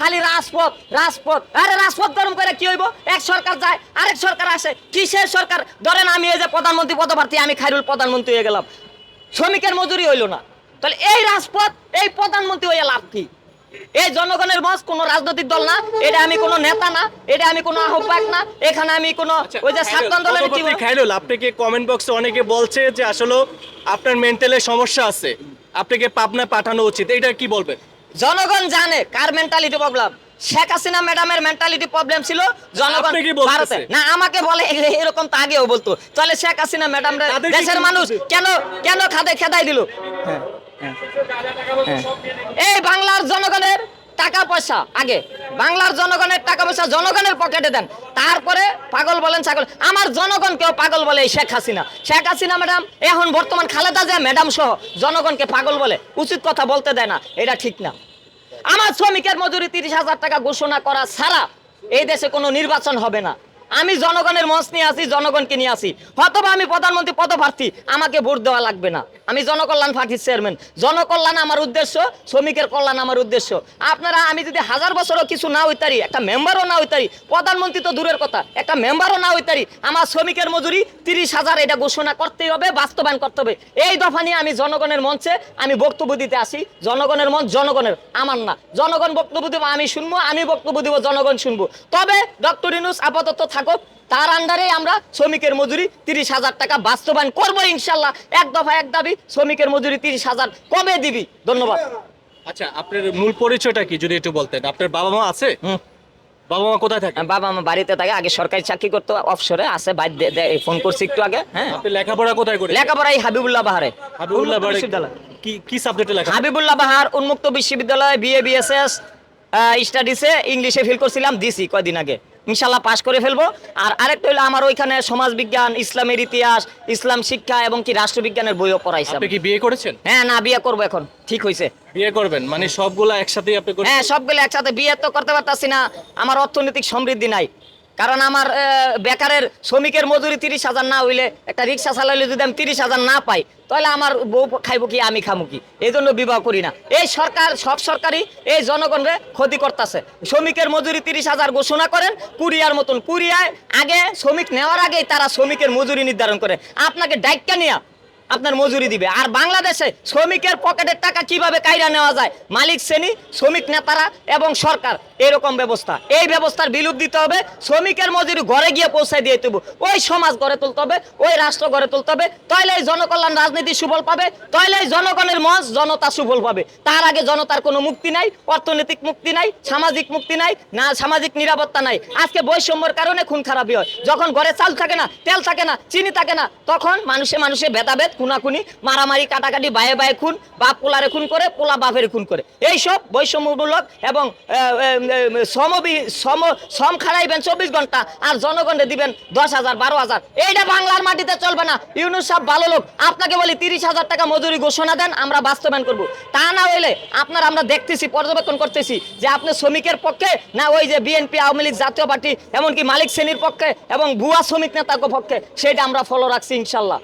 খালি রাজপথ রাজপথ। আরে রাজপথ গরম করে কি হইব? এক সরকার যায় আরেক সরকার আসে। কিসের সরকার? ধরেন আমি এই যে প্রধানমন্ত্রী পদপ্রার্থী আমি খাইরুল প্রধানমন্ত্রী হয়ে গেলাম। শ্রমিকের মজুরি হইল না। তাহলে এই রাজপথ এই প্রধানমন্ত্রী হয়ে লাভ কি? এই জনগণের মঞ্চ কোনো রাজনৈতিক দল না। এটা আমি কোনো নেতা না। এটা আমি কোনো আহ্বায়ক না। এখানে আমি কোনো ওই যে ছাত্র আন্দোলনের পদপ্রার্থী খাইরুল আপনাকে কমেন্ট বক্সে অনেকে বলছে যে আসলে আপনার মেন্টালের সমস্যা আছে? আপনাকে পাবনা পাঠানো উচিত। এটা কি বলবেন? জনগণ জানে কার মেন্টালিটি প্রবলেম শেখ হাসিনা ম্যাডামের মেন্টালিটি প্রবলেম ছিল জনগণ? ভারতে। না আমাকে বলে এরকম তো আগেও বলতো। তাহলে শেখ হাসিনা ম্যাডাম দেশের মানুষ কেন কেন খাদে খেদাই দিল? এই বাংলার জনগণের টাকা পয়সা আগে। বাংলার জনগণের টাকা পয়সা জনগণের পকেটে দেন। তারপরে পাগল বলেন ছাগল। আমার জনগণ কেউ পাগল বলে এই শেখ হাসিনা। শেখ হাসিনা ম্যাডাম এখন বর্তমান খালেদা জিয়া ম্যাডাম সহ জনগণকে পাগল বলে। উচিত কথা বলতে দেয় না এটা ঠিক না। আমার শ্রমিকের মজুরি তিরিশ হাজার টাকা ঘোষণা করা ছাড়া এই দেশে কোনো নির্বাচন হবে না। আমি জনগণের মঞ্চ নিয়ে আসি, জনগণকে নিয়ে আসি। হয়তোবা আমি প্রধানমন্ত্রী, পদপ্রার্থী, আমাকে ভোট দেওয়া লাগবে না। আমি জনকল্যাণ পার্টির চেয়ারম্যান। জনকল্যাণ আমার উদ্দেশ্য, শ্রমিকের কল্যাণ আমার উদ্দেশ্য। আপনারা, আমি যদি হাজার বছরও কিছু না হইতারি একটা মেম্বারও না হইতারি প্রধানমন্ত্রী তো দূরের কথা, একটা মেম্বারও না হইতারি আমার শ্রমিকের মজুরি তিরিশ হাজার এটা ঘোষণা করতেই হবে, বাস্তবায়ন করতে হবে। এই দফা নিয়ে আমি জনগণের মঞ্চে আমি বক্তব্য দিতে আসি। জনগণের মঞ্চ জনগণের, আমার না। জনগণ বক্তব্য দেবো, আমি শুনব, আমি বক্তব্য দেবো, জনগণ শুনব। তবে ডক্টর ইনুস আপাতত থাকুক তার আন্ডারে আমরা শ্রমিকের মজুরি তিরিশ হাজার টাকা বাস্তবায়ন করব ইনশাল্লাহ। এক দফা এক দাবি শ্রমিকের মজুরি তিরিশ হাজার কবে দিবি? ধন্যবাদ। আচ্ছা আপনার মূল পরিচয়টা কি যদি একটু বলতেন? আপনার বাবা মা আছে? বাবা মা কোথায় থাকে? বাবা আমার বাড়িতে থাকে আগে সরকারি চাকরি করতো অফসরে আছে বাইর ফোন করছি একটু আগে হ্যাঁ। আপনি লেখাপড়া কোথায় করে লেখাপড়া এই হাবিবুল্লাহ বাহারে। হাবিবুল্লাহ উন্মুক্ত বিশ্ববিদ্যালয়। কি কি সাবজেক্টে লেখা? হাবিবুল্লাহ বাহার উন্মুক্ত বিশ্ববিদ্যালয় বিএ বিএসএস স্টাডিসে ইংলিশে ফিল করছিলাম দিছি কয়দিন আগে। ইনশাল্লাহ পাশ করে ফেলব। আর আরেকটা হলো আমার ওইখানে সমাজ বিজ্ঞান ইসলামের ইতিহাস ইসলাম শিক্ষা এবং কি রাষ্ট্রবিজ্ঞানের বইও পড়াইছে আপনি কি বিয়ে করেছেন? হ্যাঁ না বিয়ে করব এখন। ঠিক হয়েছে বিয়ে করবেন মানে সবগুলা একসাথে আপনি হ্যাঁ সবগুলো একসাথে। বিয়ে তো করতে পারতাছি না। আমার অর্থনৈতিক সমৃদ্ধি নাই। কারণ আমার বেকারের শ্রমিকের মজুরি তিরিশ হাজার না হইলে একটা রিক্সা চালাইলে যদি আমি তিরিশ হাজার না পাই, তাহলে আমার বউ খাইব কি, আমি খামু কি? এই জন্য বিবাহ করি না। এই সরকার, সব সরকারই এই জনগণরে ক্ষতি করতেছে। শ্রমিকের মজুরি তিরিশ হাজার ঘোষণা করেন, কুরিয়ার মতন। কুরিয়ায় আগে শ্রমিক নেওয়ার আগেই তারা শ্রমিকের মজুরি নির্ধারণ করে। আপনাকে ডাইকা নিয়া আপনার মজুরি দিবে। আর বাংলাদেশে শ্রমিকের পকেটের টাকা কীভাবে কাইরা নেওয়া যায়? মালিক শ্রেণি, শ্রমিক নেতারা এবং সরকার। এরকম ব্যবস্থা। এই ব্যবস্থার বিলুপ দিতে হবে, শ্রমিকের মজুরি ঘরে গিয়ে পৌঁছায় দিয়ে দেবো। ওই সমাজ গড়ে তুলতে হবে, ওই রাষ্ট্র গড়ে তুলতে হবে। তাইলে এই জনকল্যাণ রাজনীতি সুফল পাবে, তাইলে এই জনগণের মঞ্চ জনতা সুফল পাবে। তার আগে জনতার কোনো মুক্তি নাই, অর্থনৈতিক মুক্তি নাই, সামাজিক মুক্তি নাই, না সামাজিক নিরাপত্তা নাই। আজকে বৈষম্যের কারণে খুন খারাপই হয়। যখন ঘরে চাল থাকে না, তেল থাকে না, চিনি থাকে না, তখন মানুষে মানুষে ভেদাভেদ, খুনাখুনি, মারামারি, কাটাকাটি, বায়ে বায়ে খুন, বাপ পোলারে খুন করে, পোলা বাপের খুন করে। এইসব বৈষম্যমূলক এবং শ্রমবি শ্রম শ্রম খাড়াইবেন চব্বিশ ঘণ্টা আর জনগণে দিবেন দশ হাজার, বারো হাজার। এইটা বাংলার মাটিতে চলবে না। ইউনুস সাহেব ভালো লোক। আপনাকে বলি, তিরিশ হাজার টাকা মজুরি ঘোষণা দেন, আমরা বাস্তবায়ন করব। তা না হইলে আপনার, আমরা দেখতেছি, পর্যবেক্ষণ করতেছি যে আপনি শ্রমিকের পক্ষে না ওই যে বিএনপি, আওয়ামী লীগ জাতীয় পার্টি, এমনকি মালিক শ্রেণির পক্ষে এবং ভুয়া শ্রমিক নেতার পক্ষে, সেটা আমরা ফলো রাখছি, ইনশাল্লাহ।